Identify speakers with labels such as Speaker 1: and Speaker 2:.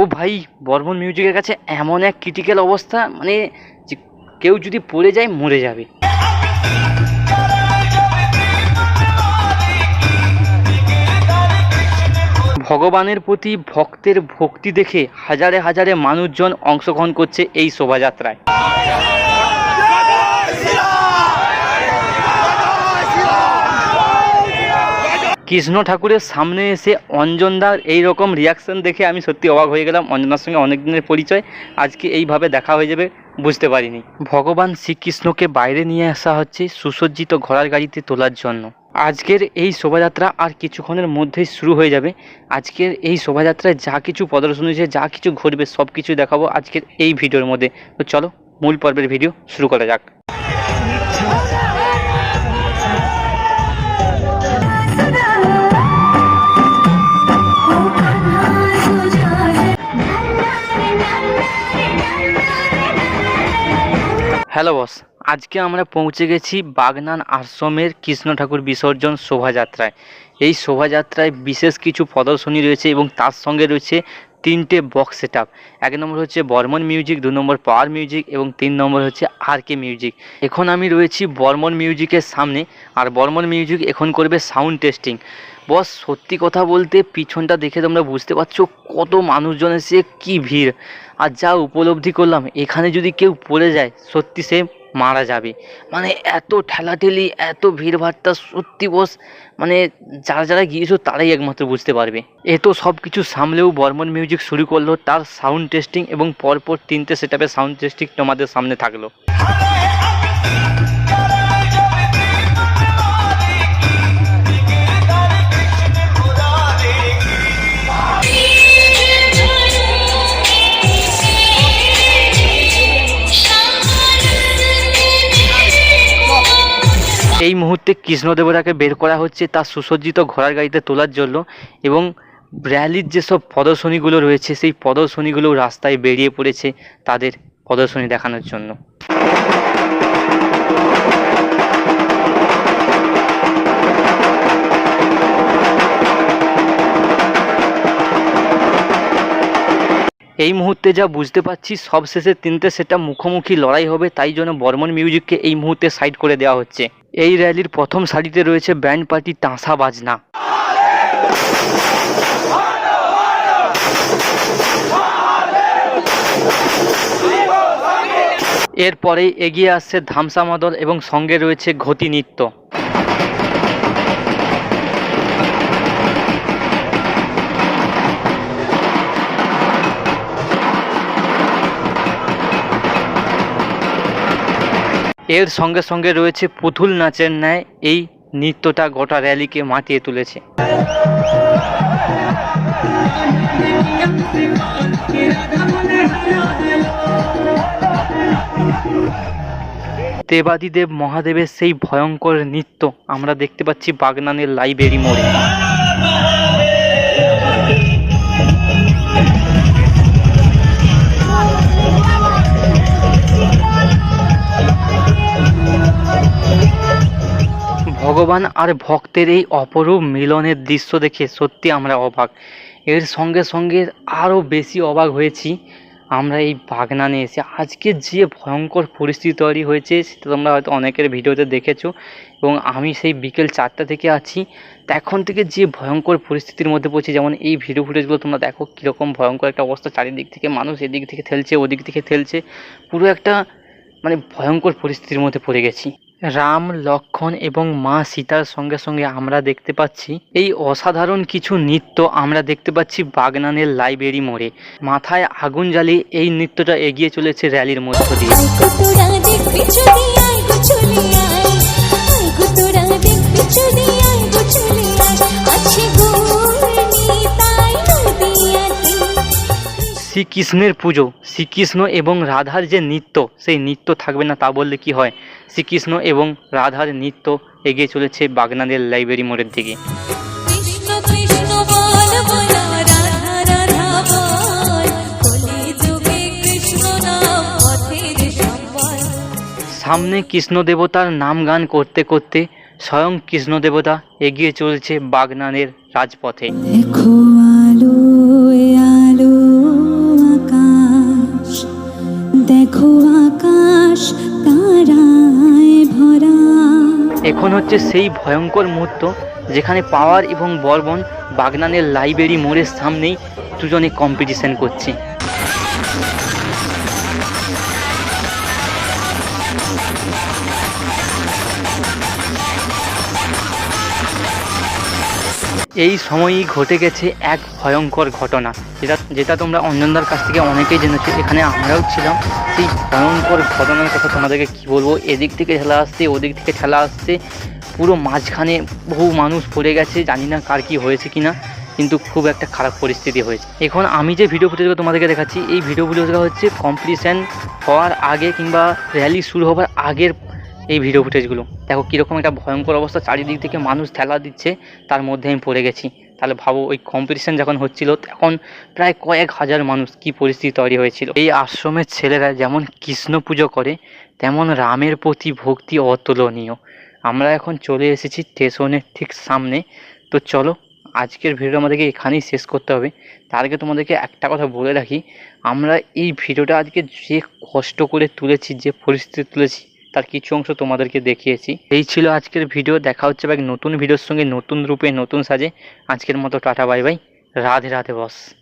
Speaker 1: ও ভাই, বর্মন মিউজিকের কাছে এমন এক ক্রিটিক্যাল অবস্থা মানে কেউ যদি পড়ে যায়, মরে যাবে। ভগবানের প্রতি ভক্তের ভক্তি দেখে হাজারে হাজারে মানুষজন অংশগ্রহণ করছে এই শোভাযাত্রায়। কৃষ্ণ ঠাকুরের সামনে এসে অঞ্জনদার এই রকম রিয়াকশন দেখে আমি সত্যি অবাক হয়ে গেলাম। অঞ্জনার সঙ্গে অনেক দিনের পরিচয়। আজকে এইভাবে দেখা হয়ে যাবে, বুঝতে পারিনি। ভগবান শ্রীকৃষ্ণকে বাইরে নিয়ে আসা হচ্ছে সুসজ্জিত ঘোড়ার গাড়িতে তোলার জন্য। আজকের এই শোভাযাত্রা আর কিছুক্ষণের মধ্যেই শুরু হয়ে যাবে। আজকের এই শোভাযাত্রায় যা কিছু প্রদর্শন হয়েছে, যা কিছু ঘটবে সব কিছু দেখাবো আজকের এই ভিডিওর মধ্যে। তো চলো, মূল পর্বের ভিডিও শুরু করা যাক। হ্যালো বস আজকে আমরা পৌঁছে গেছি বাগনান আশ্রমের কৃষ্ণ ঠাকুর বিসর্জন শোভাযাত্রায়। এই শোভাযাত্রায় বিশেষ কিছু প্রদর্শনী রয়েছে এবং তার সঙ্গে রয়েছে তিনটে বক্স সেট এক নম্বর হচ্ছে বর্মন মিউজিক দু নম্বর পাওয়ার মিউজিক এবং তিন নম্বর হচ্ছে আর কে মিউজিক এখন আমি রয়েছি বর্মন মিউজিকের সামনে আর বর্মন মিউজিক এখন করবে সাউন্ড টেস্টিং বস সত্যি কথা বলতে পিছনটা দেখে তোমরা বুঝতে পারছ কত মানুষজন এসে কি ভিড়। আর যা উপলব্ধি করলাম, এখানে যদি কেউ পড়ে যায়, সত্যি সে মারা যাবে। মানে এত ঠেলাঠেলি, এত ভিড়ভাট্টা সত্যি বস মানে যারা যারা গিয়েছো তারাই একমাত্র বুঝতে পারবে। এ তো সব কিছু সামলেও বর্মন মিউজিক শুরু করল, তার সাউন্ড টেস্টিং এবং পরপর তিনটে সেটআপের সাউন্ড টেস্টিং তোমাদের সামনে থাকল। মুহূর্তে কৃষ্ণদেবরাকে বের করা হচ্ছে তার সুসজ্জিত ঘোড়ার গাড়িতে তোলার জন্য এবং র্যালির যেসব প্রদর্শনীগুলো রয়েছে, সেই প্রদর্শনীগুলো রাস্তায় বেরিয়ে পড়েছে তাদের প্রদর্শনী দেখানোর জন্য। এই মুহূর্তে যা বুঝতে পারছি, সবশেষে তিনটে সেটা মুখোমুখি লড়াই হবে, তাই জন্য বর্মন মিউজিককে এই মুহূর্তে সাইড করে দেওয়া হচ্ছে। এই র্যালির প্রথম সারিতে রয়েছে ব্যান্ড পার্টি তাঁসা বাজনা। এরপরেই এগিয়ে আসছে ধামসা মাদল এবং সঙ্গে রয়েছে ঘতি নৃত্য। এর সঙ্গে সঙ্গে রয়েছে পুতুল নাচের ন্যায় এই নৃত্যটা গোটা র্যালিকে মাতিয়ে তুলেছে। দেবাদিদেব মহাদেবের সেই ভয়ঙ্কর নৃত্য আমরা দেখতে পাচ্ছি বাগনানের লাইব্রেরি মোড়ে। ভগবান আর ভক্তের এই অপরূপ মিলনের দৃশ্য দেখে সত্যি আমরা অবাক। এর সঙ্গে সঙ্গে আরও বেশি অবাক হয়েছি আমরা এই বাগনানে এসে। আজকে যে ভয়ঙ্কর পরিস্থিতি তৈরি হয়েছে, সেটা তোমরা হয়তো অনেকের ভিডিওতে দেখেছ এবং আমি সেই বিকেল চারটা থেকে আছি। এখন থেকে যে ভয়ঙ্কর পরিস্থিতির মধ্যে পড়ছি, যেমন এই ভিডিও ফুটেজগুলো তোমরা দেখো কীরকম ভয়ঙ্কর একটা অবস্থা, চারিদিক থেকে মানুষ এদিক থেকে ঠেলছে, ওদিক থেকে ঠেলছে। পুরো একটা মানে ভয়ঙ্কর পরিস্থিতির মধ্যে পড়ে গেছি। রাম, লক্ষণ এবং মা সীতার সঙ্গে সঙ্গে আমরা দেখতে পাচ্ছি। এই অসাধারণ কিছু নৃত্য আমরা দেখতে পাচ্ছি বাগনানের লাইব্রেরি মোড়ে। মাথায় আগুন জ্বালিয়ে এই নৃত্যটা এগিয়ে চলেছে র্যালির মধ্য দিয়ে। শ্রীকৃষ্ণের পুজো শ্রীকৃষ্ণ এবং রাধার যে নৃত্য সেই নৃত্য থাকবে না তা বললে কি হয়? শ্রীকৃষ্ণ এবং রাধার নৃত্য এগিয়ে চলেছে বাগনাদের লাইব্রেরি মোড়ের দিকে। সামনে কৃষ্ণ দেবতার নাম গান করতে করতে স্বয়ং কৃষ্ণ দেবতা এগিয়ে চলছে বাগনানের রাজপথে।
Speaker 2: আকাশ
Speaker 1: এখন হচ্ছে সেই ভয়ঙ্কর মুহূর্ত যেখানে পাওয়ার এবং বর্বন বাগনানের লাইব্রেরি মোড়ের সামনেই দুজনে কম্পিটিশন করছে। এই সময়ই ঘটে গেছে এক ভয়ঙ্কর ঘটনা। যেটা যেটা তোমরা অঞ্জনদার কাছ থেকে অনেকেই জেনেছো, এখানে আমরাও ছিলাম। সেই ভয়ঙ্কর ঘটনার কথা তোমাদেরকে কি বলব? এদিক থেকে ঠেলা আসছে, ওদিক থেকে ঠেলা আসছে। পুরো মাঝখানে বহু মানুষ পড়ে গেছে, জানি না কার কি হয়েছে কিনা, কিন্তু খুব একটা খারাপ পরিস্থিতি হয়েছে। এখন আমি যে ভিডিও ফুটেজগুলো তোমাদেরকে দেখাচ্ছি, এই ভিডিও ভিডিওগুলো হচ্ছে কম্পিটিশান হওয়ার আগে কিংবা র্যালি শুরু হওয়ার আগের এই ভিডিও ফুটেজগুলো দেখো কীরকম একটা ভয়ঙ্কর অবস্থা, চারিদিক থেকে মানুষ ঠেলা দিচ্ছে, তার মধ্যে আমি পড়ে গেছি। তাহলে ভাবো, ওই কম্পিটিশান যখন হচ্ছিল, তখন প্রায় কয়েক হাজার মানুষ কি পরিস্থিতি তৈরি হয়েছিল। এই আশ্রমের ছেলেরা যেমন কৃষ্ণ পুজো করে, তেমন রামের প্রতি ভক্তি অতুলনীয়। আমরা এখন চলে এসেছি স্টেশনের ঠিক সামনে। তো চলো, আজকের ভিডিও আমাদেরকে এখানেই শেষ করতে হবে। তার আগে তোমাদেরকে একটা কথা বলে রাখি, আমরা এই ভিডিওটা আজকে যে কষ্ট করে তুলেছি, যে পরিস্থিতি তুলেছি তার কিছু অংশ তোমাদেরকে দেখিয়েছি। এই ছিল আজকের ভিডিও, দেখা হচ্ছে বা নতুন ভিডিওর সঙ্গে নতুন রূপে, নতুন সাজে। আজকের মতো tata, bye bye. Radhe Radhe boss.